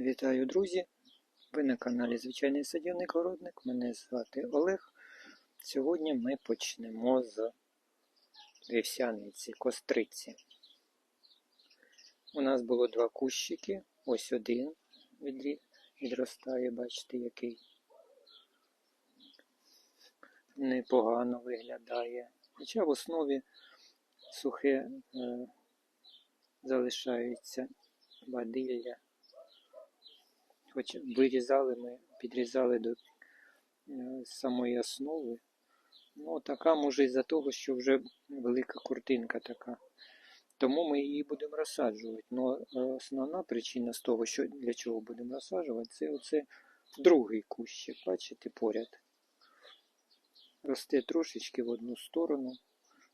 Вітаю, друзі! Ви на каналі Звичайний садівник Городник. Мене звати Олег. Сьогодні ми почнемо з вівсяниці, костриці. У нас було два кущики. Ось один відростає, бачите, який непогано виглядає. Хоча в основі сухе е, залишається бадилля. Хоч вирізали ми, підрізали до е, самої основи. Ну, така може із-за того, що вже велика куртинка така. Тому ми її будемо розсаджувати. Ну, основна причина з того, що для чого будемо розсаджувати, це оце другий кущик, бачите, поряд. Росте трошечки в одну сторону,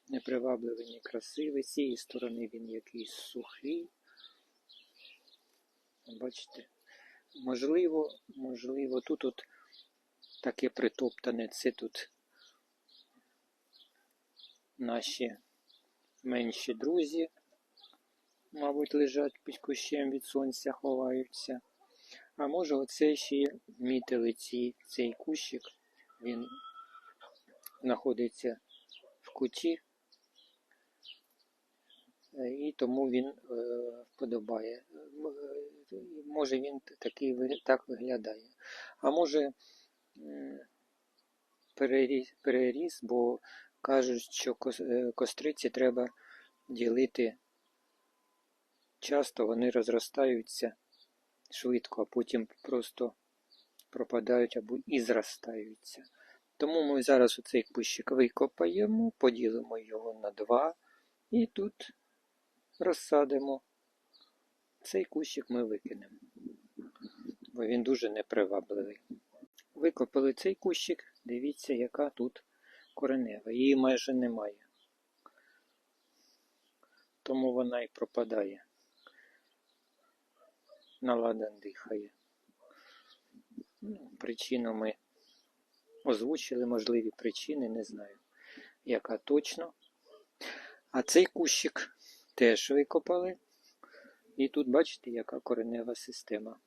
непривабливий, некрасивий. З цієї сторони він якийсь сухий. Бачите? Можливо, можливо, тут от таке притоптане, це тут наші менші друзі, мабуть, лежать під кущем від сонця, ховаються. А може оце ще мітили ці, цей кущик, він знаходиться в куті, і тому він е, вподобає. Е, Може він такий так виглядає. А може переріс, переріс бо кажуть, що е, костриці треба ділити часто, вони розростаються швидко, а потім просто пропадають або і зростаються. Тому ми зараз оцей кущик викопаємо, поділимо його на два і тут розсадимо. Цей кущик ми викинемо, бо він дуже непривабливий. Викопали цей кущик, дивіться, яка тут коренева. Її майже немає. Тому вона і пропадає. Наладан дихає. Ну, причину ми озвучили, можливі причини, не знаю, яка точно. А цей кущик теж викопали. І тут бачите, яка коренева система.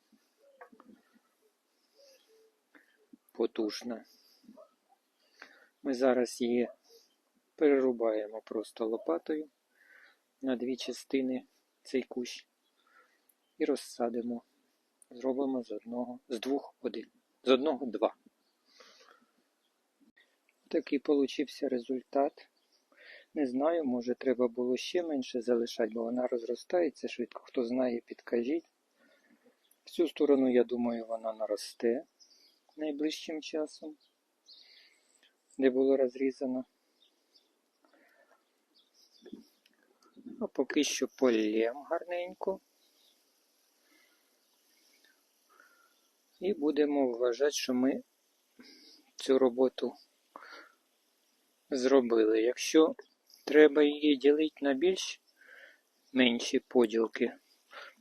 Потужна. Ми зараз її перерубаємо просто лопатою на дві частини цей кущ і розсадимо. Зробимо з одного, з двох один. З одного два. Такий получився результат. Не знаю, може треба було ще менше залишати, бо вона розростається швидко. Хто знає, підкажіть. В цю сторону, я думаю, вона наросте найближчим часом, де було розрізано. А поки що полєм гарненько. І будемо вважати, що ми цю роботу зробили. Якщо треба її ділити на більш менші поділки,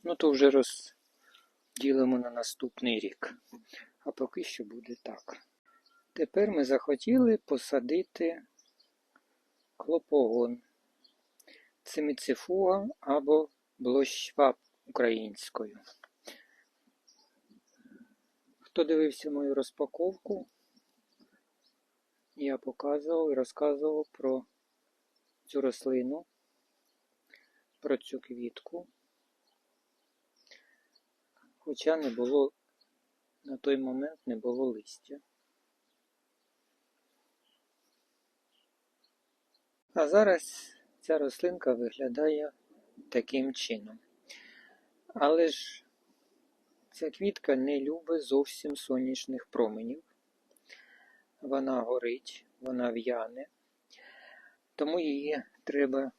ну то вже розділимо на наступний рік. А поки що буде так. Тепер ми захотіли посадити клопогон. Циміцифуга або блощва українською. Хто дивився мою розпаковку, я показував і розказував про цю рослину, про цю квітку. Хоча не було, на той момент не було листя. А зараз ця рослинка виглядає таким чином. Але ж ця квітка не любить зовсім сонячних променів. Вона горить, вона в'яне, тому її треба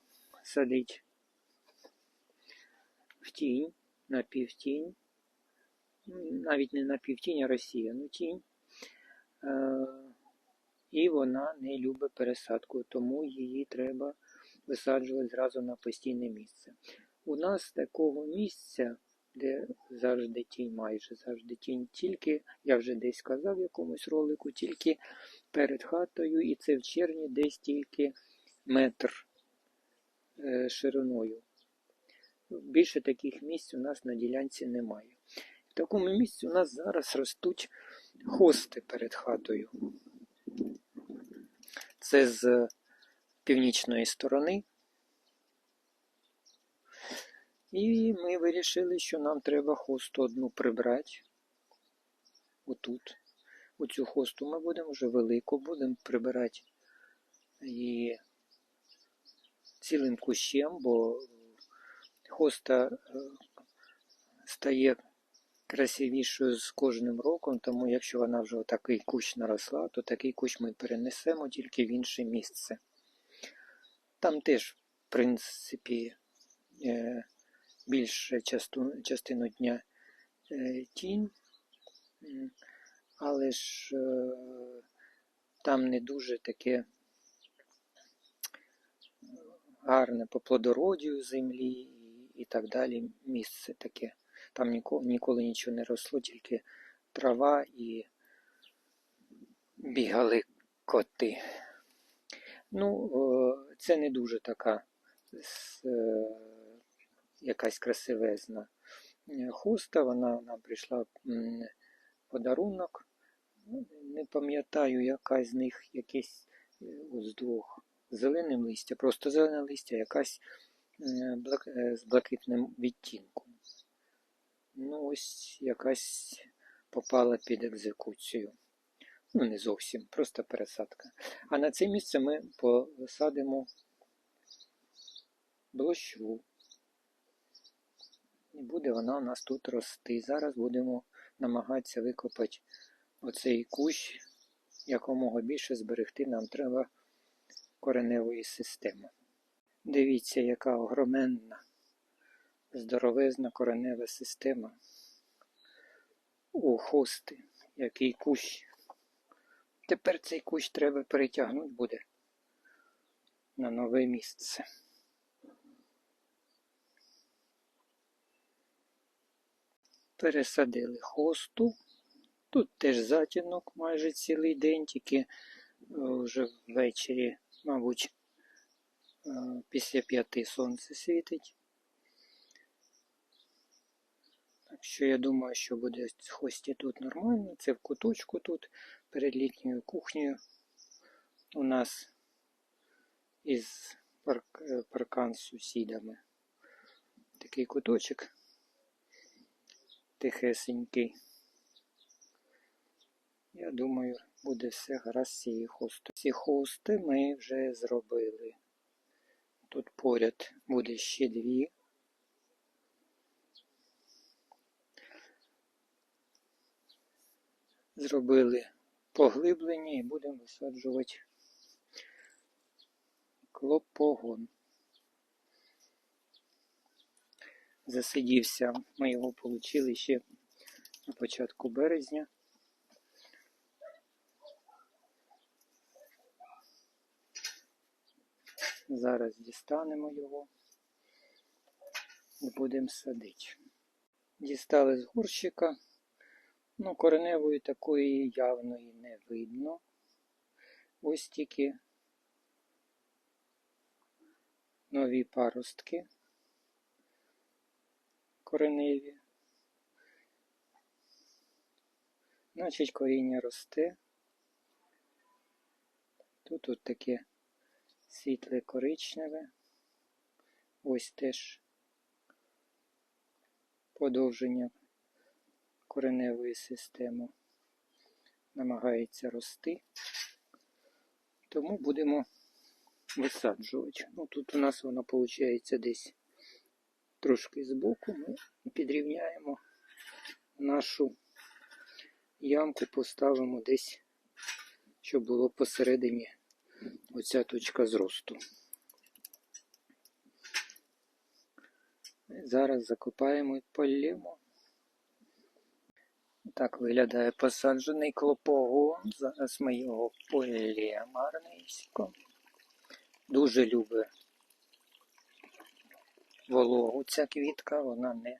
садити в тінь, на півтінь, навіть не на півтінь, а розсіяну тінь. Е, І вона не любить пересадку, тому її треба висаджувати зразу на постійне місце. У нас такого місця, де завжди тінь, майже завжди тінь, тільки, я вже десь казав в якомусь ролику, тільки перед хатою, і це в червні десь тільки метр е, шириною. Більше таких місць у нас на ділянці немає. В такому місці у нас зараз ростуть хости перед хатою. Це з північної сторони. І ми вирішили, що нам треба хосту одну прибрати. Отут. Оцю хосту ми будемо вже велику, будемо прибирати її цілим кущем, бо хоста е, стає красивішою з кожним роком, тому якщо вона вже такий кущ наросла, то такий кущ ми перенесемо тільки в інше місце. Там теж, в принципі, е, більше частину дня е, тінь, але ж е, там не дуже таке гарне по плодородію землі і, так далі місце таке. Там ніколи, ніколи нічого не росло, тільки трава і бігали коти. Ну, е, це не дуже така е, якась красивезна е, хуста. Вона нам прийшла подарунок. Ну, Не пам'ятаю, яка з них якийсь з двох зеленим листя, просто зелене листя, якась е, е, з блакитним відтінком. Ну, ось якась попала під екзекуцію. Ну, не зовсім, просто пересадка. А на це місце ми посадимо блощу. І буде вона у нас тут рости. Зараз будемо намагатися викопати оцей кущ, якомога більше зберегти нам треба кореневої системи. Дивіться, яка огроменна, здоровезна коренева система. О, хости, який кущ. Тепер цей кущ треба перетягнути буде на нове місце. Пересадили хосту. Тут теж затінок майже цілий день, тільки е, вже ввечері, мабуть, е, після п'яти сонце світить. Так що я думаю, що буде хості тут нормально. Це в куточку тут, перед літньою кухнею. У нас із парк, е, паркан з сусідами. Такий куточок тихесенький. Я думаю, буде все гаразд з цією хостою. Ці хости ми вже зробили. Тут поряд буде ще дві. Зробили поглиблення і будемо висаджувати клопогон. Засидівся, ми його отримали ще на початку березня. Зараз дістанемо його і будемо садити. Дістали з горщика. Ну, кореневої такої явної не видно. Ось тільки нові паростки кореневі. Значить, коріння росте. Тут от таке світле коричневе. Ось теж подовження кореневої системи намагається рости. Тому будемо висаджувати. Ну, тут у нас воно виходить десь трошки збоку. Ми підрівняємо нашу ямку, поставимо десь, щоб було посередині оця точка зросту. Зараз закопаємо і полємо. Так виглядає посаджений клопогон. Зараз ми його полємо гарненько. Дуже любить вологу ця квітка, вона не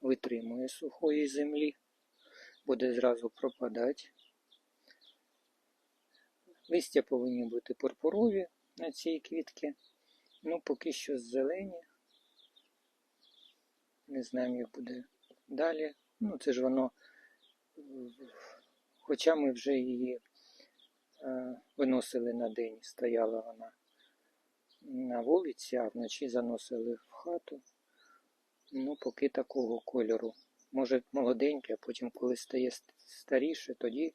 витримує сухої землі, буде зразу пропадати. Листя повинні бути пурпурові на цій квітці. Ну, поки що зелені. Не знаємо, як буде далі Ну, це ж воно. Хоча ми вже її е, виносили на день, стояла вона на вулиці, а вночі заносили в хату. Ну, поки такого кольору. Може молоденьке, а потім, коли стає старіше, тоді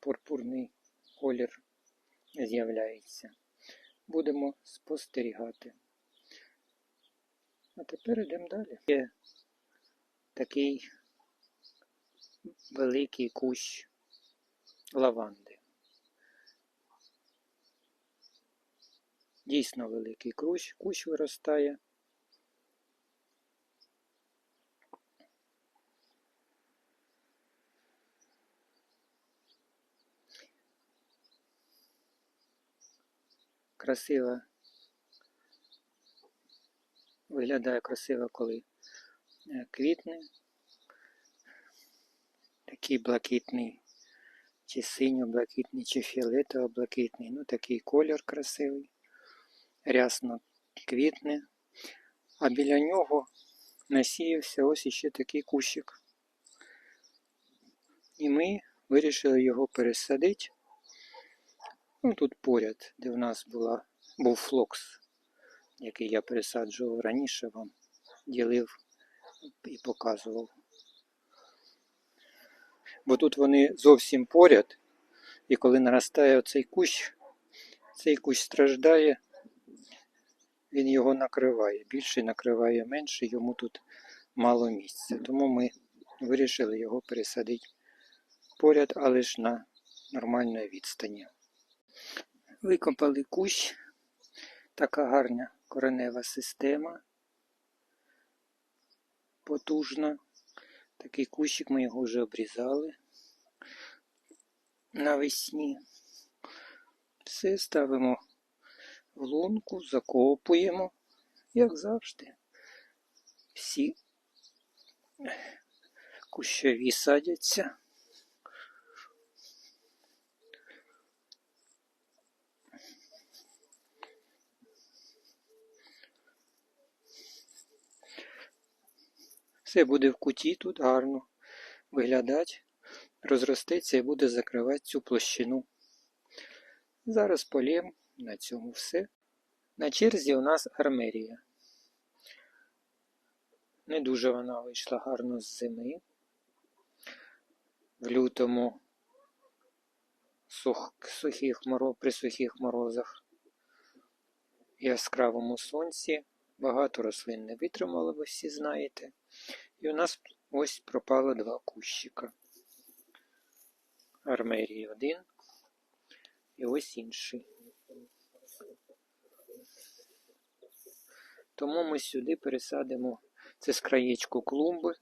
пурпурний колір з'являється. Будемо спостерігати. А тепер йдемо далі. Є такий великий кущ лаванди. Дійсно великий кущ, кущ виростає. Красиво. Виглядає красиво, коли е, квітне. Такий блакитний, чи синьо-блакитний, чи фіолетово-блакитний. Ну, такий колір красивий. Рясно квітне. А біля нього насіявся ось іще такий кущик. І ми вирішили його пересадити. Ну, тут поряд, де в нас була, був флокс, який я пересаджував раніше вам, ділив і показував. Бо тут вони зовсім поряд, і коли наростає оцей кущ, цей кущ страждає, він його накриває. Більше накриває менше, йому тут мало місця. Тому ми вирішили його пересадити поряд, але ж на нормальній відстані. Викопали кущ, така гарна коренева система, потужна. Такий кущик ми його вже обрізали навесні. Все ставимо в лунку, закопуємо, як завжди. Всі кущові садяться. Все буде в куті тут гарно виглядати, розростеться і буде закривати цю площину. Зараз полєм, на цьому все. На черзі у нас армерія. Не дуже вона вийшла гарно з зими. В лютому сух, сухих при сухих морозах яскравому сонці. Багато рослин не витримало, ви всі знаєте. І у нас ось пропало два кущика. Армерії один і ось інший. Тому ми сюди пересадимо, це з краєчку клумби,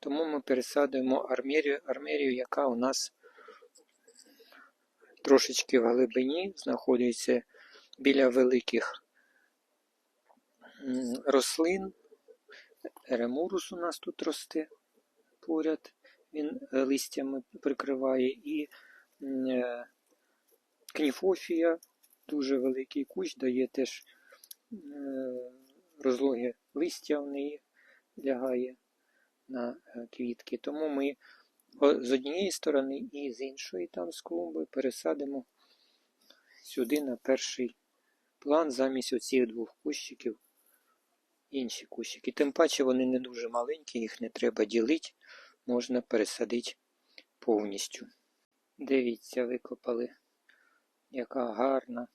тому ми пересадимо армерію, армерію, яка у нас трошечки в глибині знаходиться біля великих рослин. Ремурус у нас тут росте поряд, він е, листями прикриває, і е, кніфофія, дуже великий кущ, дає теж е, розлоге листя в неї лягає на квітки. Тому ми з однієї сторони і з іншої там з клумби пересадимо сюди на перший план замість оцих двох кущиків інші кущики. Тим паче вони не дуже маленькі, їх не треба ділити, можна пересадити повністю. Дивіться, викопали, яка гарна,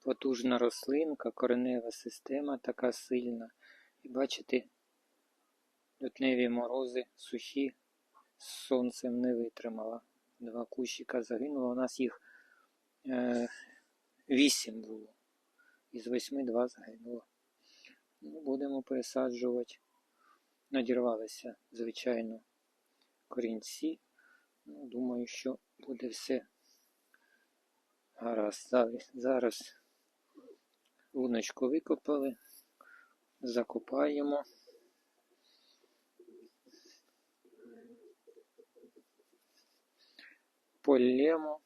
потужна рослинка, коренева система така сильна. І бачите, лютневі морози сухі з сонцем не витримала. Два кущика загинуло. У нас їх е, вісім було. Із восьми два загинуло. Ну, будемо пересаджувати. Надірвалися, звичайно, корінці. Ну, думаю, що буде все гаразд. Зараз, луночку викопали, закопаємо. Полємо.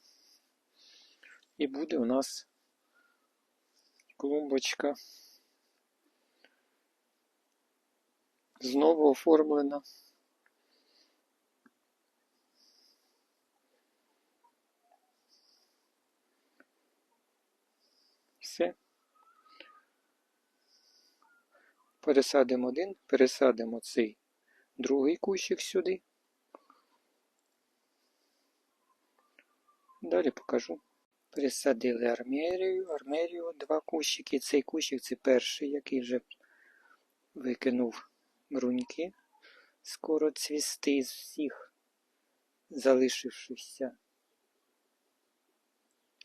І буде у нас клумбочка. Знову оформлена. Все. Пересадимо один, пересадимо цей другий кущик сюди. Далі покажу. Пересадили армерію, армерію, два кущики. Цей кущик це перший, який вже викинув бруньки. Скоро цвісти з всіх залишившихся.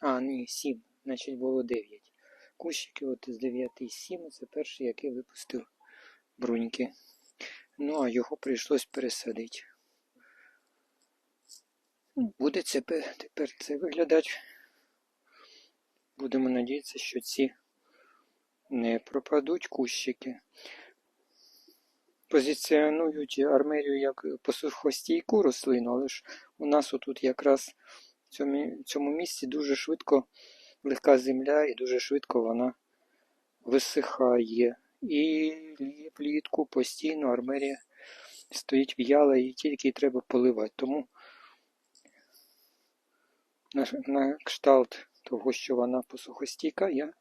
А, ні, сім. Значить було дев'ять. Кущики от з дев'яти сім. Це перший, який випустив бруньки. Ну, а його прийшлось пересадити. Буде це тепер це виглядати. Будемо надіятися, що ці не пропадуть кущики. Позиціонують армерію як посухостійку рослину, але ж у нас отут якраз в цьому, цьому місці дуже швидко легка земля і дуже швидко вона висихає. І влітку постійно армерія стоїть в'яла і тільки треба поливати. Тому на, на кшталт того, що вона посухостійка, я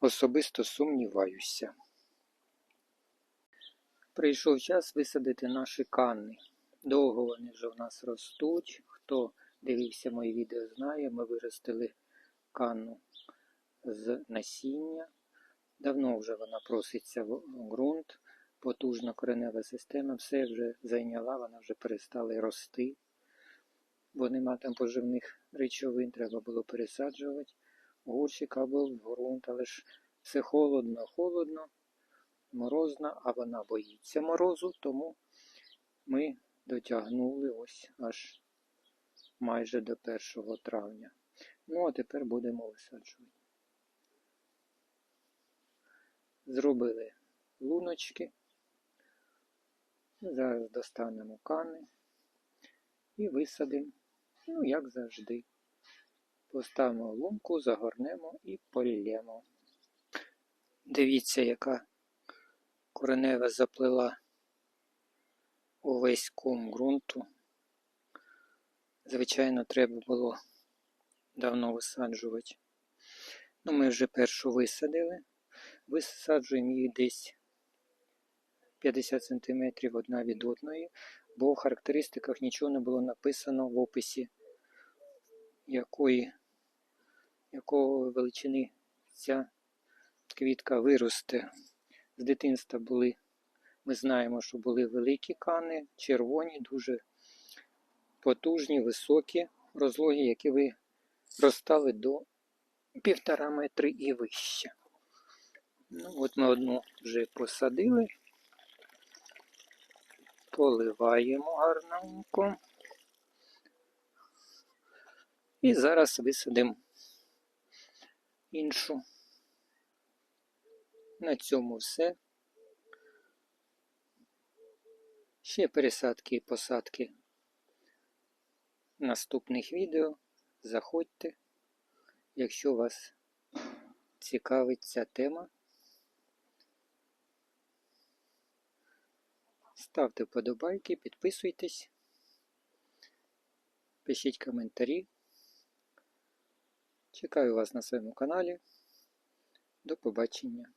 особисто сумніваюся. Прийшов час висадити наші канни. Довго вони вже в нас ростуть. Хто дивився мої відео, знає, ми виростили канну з насіння. Давно вже вона проситься в ґрунт, потужна коренева система, все вже зайняла, вона вже перестала рости, бо нема там поживних речовин, треба було пересаджувати горщик або в ґрунт, але ж все холодно, холодно, морозно, а вона боїться морозу, тому ми дотягнули ось аж майже до 1 травня. Ну, а тепер будемо висаджувати. Зробили луночки. Зараз достанемо кани і висадимо, ну, як завжди. Поставимо лунку, загорнемо і полємо. Дивіться, яка коренева заплила увесь ком ґрунту. Звичайно, треба було давно висаджувати. Ну, ми вже першу висадили. Висаджуємо їх десь 50 см одна від одної, бо в характеристиках нічого не було написано в описі, якої, якого величини ця квітка виросте. З дитинства були, ми знаємо, що були великі кани, червоні, дуже потужні, високі розлоги, які виростали до півтора метри і вище. Ну, от ми одну вже посадили, поливаємо гарненько. І зараз висадимо іншу. На цьому все. Ще пересадки і посадки наступних відео. Заходьте, якщо вас цікавить ця тема. Ставте вподобайки, підписуйтесь, пишіть коментарі. Чекаю вас на своєму каналі. До побачення.